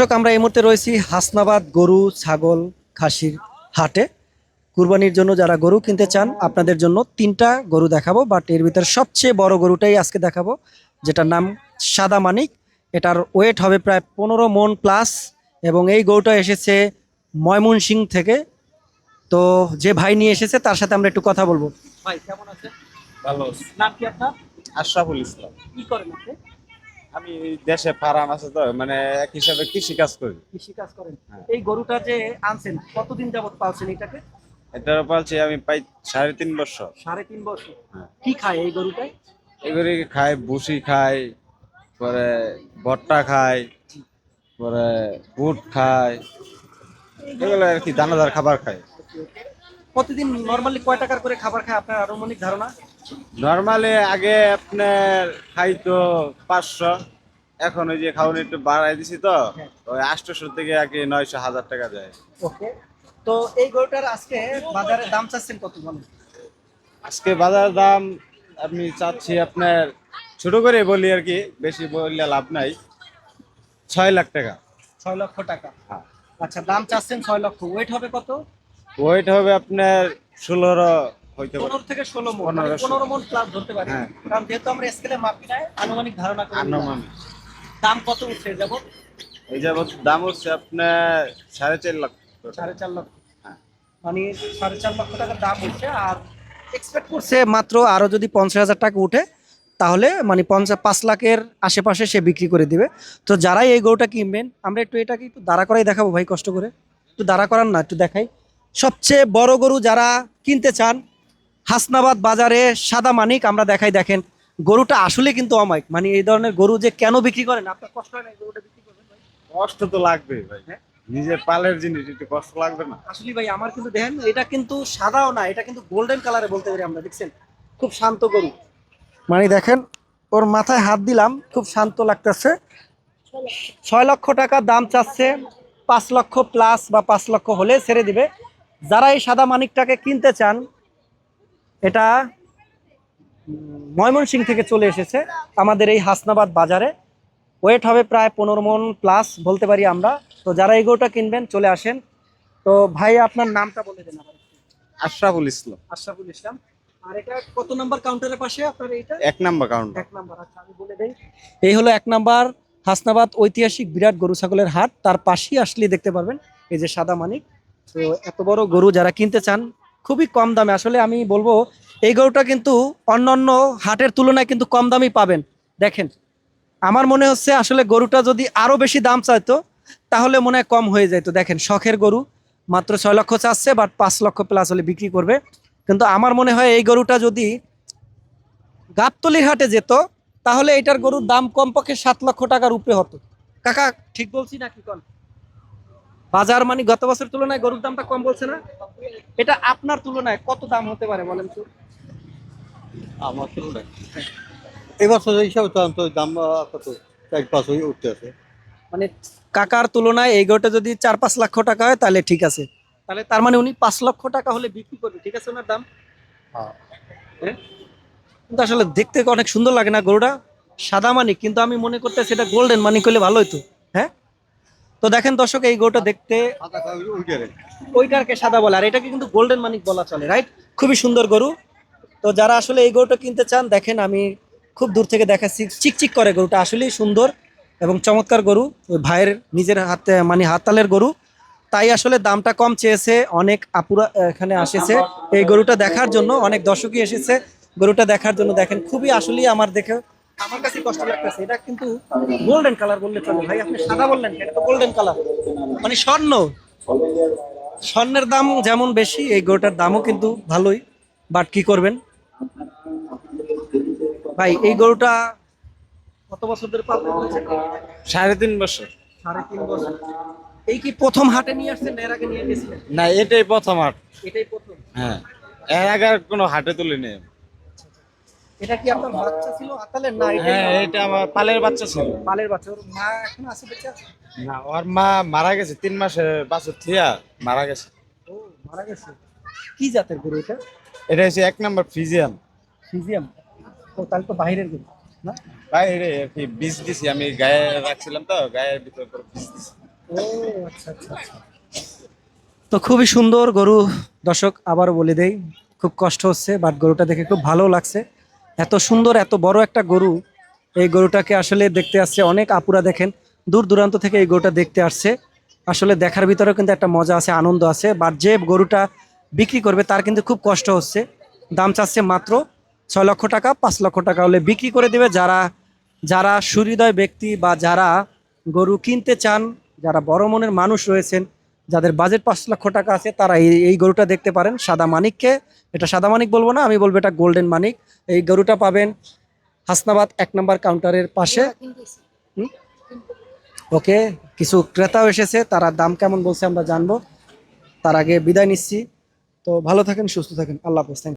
দর্শক আমরা এই মুহূর্তে রয়েছি হাসনাবাদ গরু ছাগল খাসির হাটে। কুরবানির জন্য যারা গরু কিনতে চান আপনাদের জন্য তিনটা গরু দেখাবো বাট এর ভিতরে সবচেয়ে বড় গরুটাই আজকে দেখাবো যেটার নাম সাদা মানিক। এটার ওয়েট হবে প্রায় পনেরো মন প্লাস এবং এই গরুটা এসেছে ময়মনসিং থেকে। তো যে ভাই নিয়ে এসেছে তার সাথে আমরা একটু কথা বলব। ভাই কেমন আছেন? ভালো নাম কি আপনার? আশরাফুল ইসলাম। কি করেন আপনি? আমি দেশে ফার্ম আছে তো মানে এক হিসাবে কৃষি কাজ করি। কৃষি কাজ করেন। হ্যাঁ। এই গরুটা যে আনছেন কতদিন যাবত পালছেন এটাকে? এটার পালছি আমি প্রায় সাড়ে তিন বছর। সাড়ে তিন বছর। হ্যাঁ। কি খায় এই গরুটায় এগুলি খাই ভুসি খাই পরে ভট্টা খাই পরে বুট খায় এগুলো আর কি দানাদার খাবার খায়। প্রতিদিন নর্মালি কয় টাকার করে খাবার খায় আপনার আনুমানিক ধারণা? নর্মালি আগে আপনার খাইতো পাঁচশো এখন ওই যে খাওয়ানো একটু বাড়াই দিছি তো হ্যাঁ। ওই আটশোশো থেকে আর কি নয়শো হাজার টাকা যায়। ওকে তো এই গরুটার আজকে বাজারে দাম চাচ্ছেন কত বলেন? আজকে বাজার দাম আমি চাচ্ছি আপনার ছোট করে বলি আর কি বেশি বললে লাভ নাই ছয় লাখ টাকা। ছয় লক্ষ টাকা। হ্যাঁ। আচ্ছা দাম চাচ্ছেন ছয় লক্ষ ওয়েট হবে কত? ওয়েট হবে আপনার ষোলোরো হইতে পারে পনেরো থেকে ষোলো মন পনেরো, মানে পনেরো মন প্লাস ধরতে পারি। হ্যাঁ। কারণ যেহেতু আমরা স্কেলে মাপি নাই আনুমানিক ধারণা করে আনুমানিক। দাম কত উঠছে যাব এই যাবত দাম হচ্ছে আপনার সাড়ে চার লাখ টাকা। সাড়ে হ্যাঁ। মানে সাড়ে চার লক্ষ টাকার দাম উঠছে আর এক্সপেক্ট করছে মাত্র আরও যদি পঞ্চাশ হাজার টাকা উঠে তাহলে মানে পঞ্চাশ পাঁচ লাখের আশেপাশে সে বিক্রি করে দিবে। তো যারাই এই গরুটা কিনবেন আমরা একটু এটাকে একটু দাঁড়া করাই দেখাবো ভাই কষ্ট করে। একটু দাঁড়া করান না একটু দেখাই। সবচেয়ে বড় গরু যারা কিনতে চান হাসনাবাদ বাজারে সাদা মানিক আমরা দেখাই দেখেন গরুটা আসলে কিন্তু অমায়িক। মানে এই ধরনের গরু যে কেন বিক্রি করেন? আপনার কষ্ট হয় না গরুটা বিক্রি করবেন কষ্ট তো লাগবে ভাই। হ্যাঁ। নিজের পালের জিনিস একটু কষ্ট লাগবে না। আসলে ভাই আমার কিন্তু দেখেন এটা কিন্তু সাদাও না এটা কিন্তু গোল্ডেন কালারে বলতে পারি আমরা দেখছেন? খুব শান্ত গরু। মানে দেখেন ওর মাথায় হাত দিলাম খুব শান্ত লাগতেছে। ছয় লক্ষ টাকা দাম চাচ্ছে পাঁচ লক্ষ প্লাস বা পাঁচ লক্ষ হলে ছেড়ে দিবে। যারা এই সাদা মানিকটাকে কিনতে চান এটা ময়মনসিং থেকে চলে এসেছে আমাদের এই হাসনাবাদ বাজারে। ওয়েট হবে প্রায় পনেরো মন প্লাস বলতে পারি আমরা। তো যারা এই গরুটা কিনবেন চলে আসেন। তো ভাই আপনার নামটা বলে দেন আবার আশরাফুল ইসলাম। আশরাফুল ইসলাম। আর এটা কত নাম্বার কাউন্টারের পাশে আপনার এইটা? এক নাম্বার কাউন্ট এক নাম্বার আচ্ছা আমি বলে দেই। এই হলো এক নাম্বার হাসনাবাদ ঐতিহাসিক বিরাট গরু ছাগলের হাট। তার পাশেই আসলে দেখতে পারবেন এই যে সাদা মানিক। তো এত বড় গরু যারা কিনতে চান খুবই কম দামে। আসলে আমি বলব, এই গরুটা কিন্তু অন্যান্য হাটের তুলনায় কিন্তু কম দামেই পাবেন। দেখেন, আমার মনে হচ্ছে আসলে গরুটা যদি আরও বেশি দাম চাইতো, তাহলে মনে হয় কম হয়ে যেত। দেখেন, শখের গরু, মাত্র ছয় লক্ষ চাচ্ছে বাট পাঁচ লক্ষ প্লাস হলে বিক্রি করবে। কিন্তু আমার মনে হয় এই গরুটা যদি গাবতলির হাটে যেত, তাহলে এটার গরুর দাম কমপক্ষে সাত লক্ষ টাকার উপরে হতো। কাকা, ঠিক বলছি না কি কন? বাজার মানে গত বছর তুলনায় গরুর দামটা কম বলছে না? এটা আপনার তুলনায় কত দাম হতে পারে বলেন তো? আমার তো এবছর হিসাব তো দাম কত চার পাঁচ হয়ে উঠতে আছে। মানে কাকার তুলনায় এই গরুটা যদি চার পাঁচ লক্ষ টাকা হয় তাহলে ঠিক আছে। তাহলে তার মানে উনি পাঁচ লক্ষ টাকা হলে বিক্রি করবে ঠিক আছে ওনার দাম? হ্যাঁ। হ্যাঁ? কিন্তু আসলে দেখতে অনেক সুন্দর লাগে না গরুটা? সাদা মানিক কিন্তু আমি মনে করতে সেটা গোল্ডেন মানিক হলে ভালো হতো হ্যাঁ? তো দেখেন দর্শক, এই গরুটা দেখতে ওইটারকে সাদা বলে, আর এটাকে কিন্তু গোল্ডেন মানিক বলা চলে রাইট খুবই সুন্দর গরু। তো যারা আসলে এই গরুটা কিনতে চান, দেখেন আমি খুব দূর থেকে দেখাচ্ছি, চিকচিক করে গরুটা, আসলেই সুন্দর এবং চমৎকার গরু, ওই ভাইয়ের নিজের হাতে মানে হাততালের গরু। তাই আসলে দামটা কম চেয়েছে, অনেক আপুরা এখানে আসেছে। এই গরুটা দেখার জন্য অনেক দর্শকই এসেছে, গরুটা দেখার জন্য দেখেন, খুবই আসলেই আমার দেখে আমার কাছে কষ্ট লাগতেছে। এটা কিন্তু গোল্ডেন কালার বললে চলে। ভাই আপনি সাদা বললেন এটা তো গোল্ডেন কালার মানে স্বর্ণ। স্বর্ণের দাম যেমন বেশি এই গরুটার দামও কিন্তু ভালোই। বাট কি করবেন? ভাই এই গরুটা কত বছর ধরে পালন করছেন? সাড়ে তিন বছর। সাড়ে তিন বছর। এই কি প্রথম হাটে নিয়ে আসছেন এর আগে নিয়ে গেছিলেন? না এটাই প্রথম হাট। এটাই প্রথম। হ্যাঁ। এর আগে কোনো হাটে তুলি নেই এটা কি আপনার বাচ্চা ছিল? আতালের না এটা হ্যাঁ এটা আমার পালের বাচ্চা ছিল। পালের বাচ্চা। ওর মা এখন আছে বেঁচে আছে? না ওর মা মারা গেছে তিন মাসে থিয়া মারা গেছে। ও মারা গেছে। কি জাতের গরু এটা? এটা হচ্ছে এক নম্বর ফিজিয়াম ফিজিয়াম ও তাহলে তো বাইরের গরু না? বাইরে কি বীজ দিছি। আমি গায়ে রাখছিলাম তো গায়ের ভিতর করে বীজ দিছি। আচ্ছা আচ্ছা আচ্ছা। তো খুবই সুন্দর গরু। দর্শক আবার বলে দেই খুব কষ্ট হচ্ছে বাট গরুটা দেখে খুব ভালো লাগছে। এত সুন্দর, এত বড় একটা গরু। এই গরুটাকে আসলে দেখতে আসছে অনেক আপুরা দেখেন। দূর দূরান্ত থেকে এই গরুটা দেখতে আসছে। আসলে দেখার ভিতরেও কিন্তু একটা মজা আছে, আনন্দ আছে। বাট যে গরুটা বিক্রি করবে, তার কিন্তু খুব কষ্ট হচ্ছে। দাম চাচ্ছে মাত্র ছয় লক্ষ টাকা, পাঁচ লক্ষ টাকা হলে বিক্রি করে দেবে। যারা যারা সুহৃদয় ব্যক্তি বা যারা গরু কিনতে চান, যারা বড় মনের মানুষ রয়েছেন যাদের বাজেট পাঁচ লক্ষ টাকা আছে, তারা এই এই গরুটা দেখতে পারেন, সাদা মানিককে। এটা সাদা মানিক বলব না, আমি বলব এটা গোল্ডেন মানিক। এই গরুটা পাবেন হাসনাবাদ এক নম্বর কাউন্টারের পাশে। ওকে, কিছু ক্রেতাও এসেছে, তারা দাম কেমন বলছে আমরা জানব। তার আগে বিদায় নিচ্ছি। তো ভালো থাকেন, সুস্থ থাকেন। আল্লাহ হাফেজ.